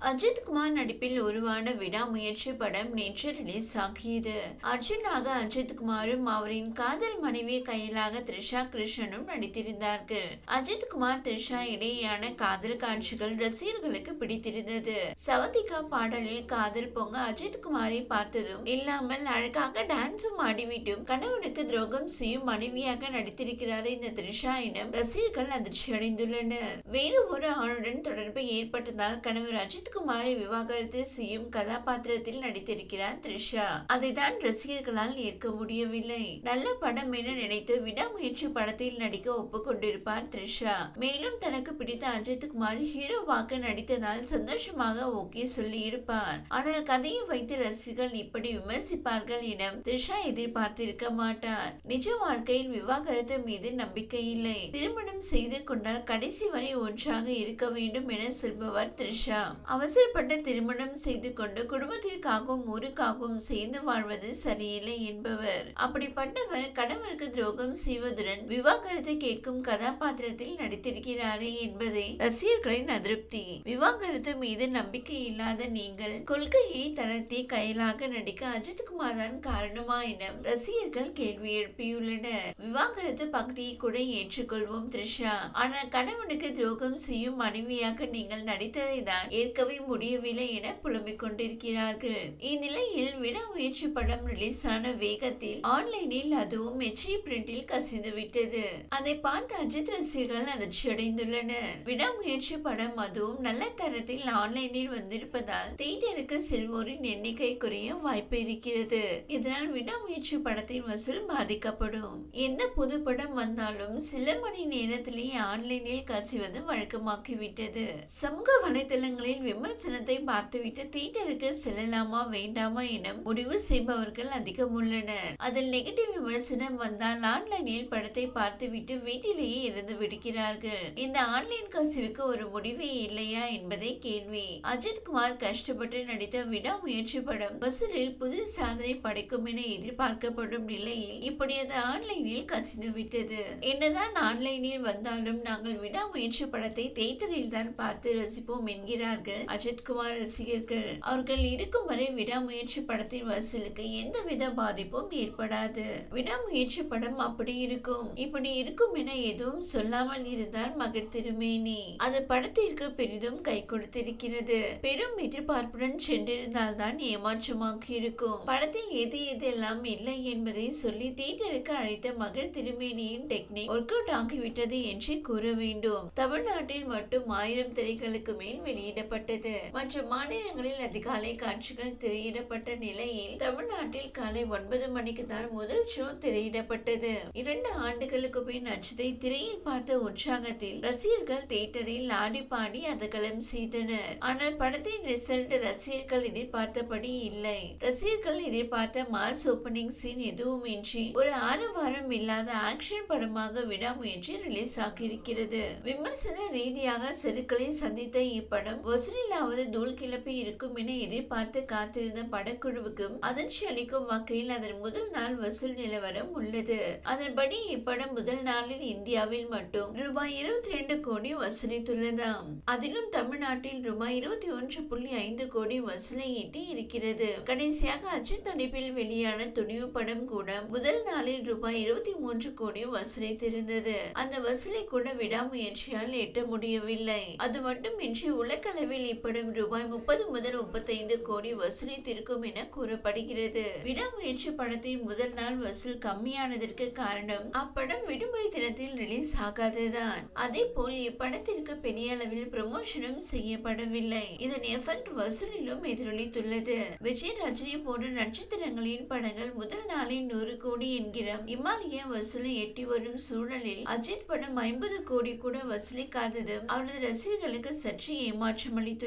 அஜித் குமார் நடிப்பில் உருவான விடாமுயற்சி படம் நேற்று ரிலீஸ் ஆகியது. அர்ஜுனாக அஜித் குமாரும் அவரின் காதல் மனைவி கையிலாக த்ரிஷா கிருஷ்ணனும் நடித்திருந்தார்கள். அஜித் குமார் த்ரிஷா இடையேயான காதல் காட்சிகள் ரசிகர்களுக்கு பிடித்திருந்தது. சவதிகா பாடலில் காதல் பொங்க அஜித் குமாரை பார்த்ததும் இல்லாமல் அழகாக டான்ஸும் ஆடிவிட்டும் கணவனுக்கு துரோகம் செய்யும் மனைவியாக நடித்திருக்கிறார் இந்த த்ரிஷா எனும் ரசிகர்கள் அதிர்ச்சி அடைந்துள்ளனர் வேறு ஒரு ஆணுடன் தொடர்பு ஏற்பட்டதால் கணவர் அஜித் குமாரை விவாகரத்து செய்யும் கதாபாத்திரத்தில் நடித்திருக்கிறார் த்ரிஷா. அதைதான் ரசிகர்களால் ஏற்க முடியவில்லை. நல்ல படம் என நினைத்து விடாமுயற்சி படத்தில் நடிக்க ஒப்புக்கொண்டிருப்பார் த்ரிஷா. மேலும் தனக்கு பிடித்த அஜித் குமார் ஹீரோவாக நடித்ததால் சந்தோஷமாக ஓகே சொல்லி இருப்பார் ஆனால் கதையை வைத்து ரசிகர்கள் இப்படி விமர்சிப்பார்கள் என த்ரிஷா எதிர்பார்த்திருக்க மாட்டார். நிஜ வாழ்க்கையில் விவாகரத்து மீது நம்பிக்கை இல்லை. திருமணம் செய்து கொண்டால் கடைசி வரை ஒன்றாக இருக்க வேண்டும் என சொல்பவர் த்ரிஷா. அவசரப்பட்டு திருமணம் செய்து கொண்டு குடும்பத்திற்காகவும் ஊருக்காகவும் சேர்ந்து வாழ்வது சரியில்லை என்பவர். அப்படிப்பட்டவர் கணவருக்கு துரோகம் செய்வதுடன் விவாகரத்தை கேட்கும் கதாபாத்திரத்தில் நடித்திருக்கிறாரே என்பதை ரசிகர்களின் அதிருப்தி. விவாகரத்து மீது நம்பிக்கை இல்லாத நீங்கள் கொள்கையை தளர்த்தி கையிலாக நடிக்க அஜித்குமார் தான் காரணமா என ரசிகர்கள் கேள்வி எழுப்பியுள்ளனர். விவாகரத்து பகுதியை கூட ஏற்றுக்கொள்வோம் த்ரிஷா. ஆனால் கணவனுக்கு துரோகம் செய்யும் மனைவியாக நீங்கள் நடித்ததை தான் ஏற்கவே முடியவில்லை என புலம்பிக் கொண்டிருக்கிறார்கள். இந்நிலையில் விட முயற்சி படம் ரிலீஸ் ஆன வேகத்தில் ஆன்லைனில் அதுவும் வெற்றி பிரிண்டில் கசிந்து விட்டது அதை பார்த்து அஜித் ரசிகர்கள் அதிர்ச்சி அடைந்துள்ளனர் விடாமுயற்சி படம் அதுவும் நல்ல தரத்தில் ஆன்லைனில் வந்திருப்பதால் தியேட்டருக்கு செல்வோரின் எண்ணிக்கை குறைய வாய்ப்பு இருக்கிறது. இதனால் விடாமுயற்சி படத்தின் வசூல் பாதிக்கப்படும். எந்த புது படம் வந்தாலும் சில மணி நேரத்திலேயே ஆன்லைனில் கசிவது வழக்கமாக்கிவிட்டது சமூக வலைதளங்களில் விமர்சனத்தை பார்த்துவிட்டு தியேட்டருக்கு செல்லலாமா வேண்டாமா என முடிவு செய்பவர்கள் அதிகம் உள்ளனர். அதில் நெகட்டிவ் விமர்சனம் வந்தால் ஆன்லைனில் படத்தை பார்த்துவிட்டு வீட்டிலேயே இருந்து விடுகிறார்கள். இந்த ஆன்லைன் கசிவுக்கு ஒரு முடிவே இல்லையா என்பதே கேள்வி. அஜித் குமார் கஷ்டப்பட்டு நடித்த விடாமுயற்சி படம் வசூலில் புது சாதனை படைக்கும் என எதிர்பார்க்கப்படும் நிலையில் இப்படி அது ஆன்லைனில் கசிந்து விட்டது. என்னதான் ஆன்லைனில் வந்தாலும் நாங்கள் விடாமுயற்சி படத்தை தியேட்டரில் தான் பார்த்து ரசிப்போம் என்கிறார்கள் அஜித்குமார் ரசிகர்கள் அவர்கள் இருக்கும் வரை விடாமுயற்சி படத்தின் வசூலுக்கு எந்தவித பாதிப்பும் ஏற்படாது. விடாமுயற்சி படம் அப்படி இருக்கும். இப்படி இருக்கும் என எதுவும் சொல்லாமல் இருந்தார் மகள் திருமேனி அது படத்திற்கு பெரிதும் கை கொடுத்திருக்கிறது. பெரும் எதிர்பார்ப்புடன் சென்றிருந்தால் தான் ஏமாற்றமாக இருக்கும். படத்தில் எது எதெல்லாம் இல்லை என்பதை சொல்லி தியேட்டருக்கு அழைத்த மகள் திருமேனியின் டெக்னிக் ஒர்க் அவுட் ஆகிவிட்டது என்று கூற வேண்டும். தமிழ்நாட்டில் மட்டும் ஆயிரம் திரைகளுக்கு மேல் வெளியிடப்பட்டது. மற்ற மாநிலங்களில் அதிகாலை காட்சிகள் திரையிடப்பட்ட நிலையில் தமிழ்நாட்டில் காலை ஒன்பது மணிக்கு தான் முதல் ஷோ திரையிடப்பட்டது. இரண்டு ஆண்டுகளுக்கு பின் அச்சதை திரையில் பார்த்த உற்சாகத்தில் ரசிகர்கள் தியேட்டரில் ஆடி பாடி அதகலம் செய்தனர். ஆனால் படத்தின் ரிசல்ட் ரசிகர்கள் எதிர்பார்த்தபடி இல்லை. ரசிகர்கள் எதிர்பார்த்த மாஸ் ஓபனிங் சீன் எதுவுமின்றி ஒரு ஆரவாரம் இல்லாத ஆக்ஷன் படமாக விடாமுயற்சி ரிலீஸ் ஆகியிருக்கிறது. விமர்சன ரீதியாக செருக்களை சந்தித்த இப்படம் வசூலில் வசூலிலாவது தூள் கிளப்பி இருக்கும் என எதிர்பார்த்து காத்திருந்த படக்குழுவுக்கும் அதிர்ச்சி அளிக்கும் வகையில் அதன் முதல் நாள் வசூல் நிலவரம் உள்ளது. அதன்படி இப்படம் முதல் நாளில் இந்தியாவில் மட்டும் ரூபாய் இருபத்தி ரெண்டு கோடி வசூலித்துள்ளதாம். அதிலும் தமிழ்நாட்டில் ரூபாய் இருபத்தி ஒன்று புள்ளி ஐந்து கோடி வசூலை ஈட்டி இருக்கிறது. கடைசியாக அஜித் நடிப்பில் வெளியான துணிவு படம் கூட முதல் நாளில் ரூபாய் இருபத்தி மூன்று கோடி வசூலித்திருந்தது. அந்த வசூலை கூட விடாமுயற்சியால் எட்ட முடியவில்லை. அது மட்டுமின்றி உலகளவில் இப்படம் ரூபாய் முப்பது முதல் முப்பத்தைந்து கோடி வசூலித்திருக்கும் என கூறப்படுகிறது. விடாமுயற்சி படத்தின் முதல் நாள் வசூல் கம்மியானதற்கு காரணம் அப்படம் விடுமுறை தினத்தில் ரிலீஸ் ஆகாததுதான். அதே போல் இப்படத்திற்கு பெரிய அளவில் ப்ரமோஷனும் செய்யப்படவில்லை. இதன் எஃபெக்ட் வசூலிலும் எதிரொலித்துள்ளது. விஜய் ரஜினி போன்ற நட்சத்திரங்களின் படங்கள் முதல் நாளில் நூறு கோடி என்கிற இமாலய வசூலை எட்டி வரும் சூழலில் அஜித் படம் ஐம்பது கோடி கூட வசூலிக்காதது அவரது ரசிகர்களுக்கு சற்று ஏமாற்றம் அளித்துள்ளது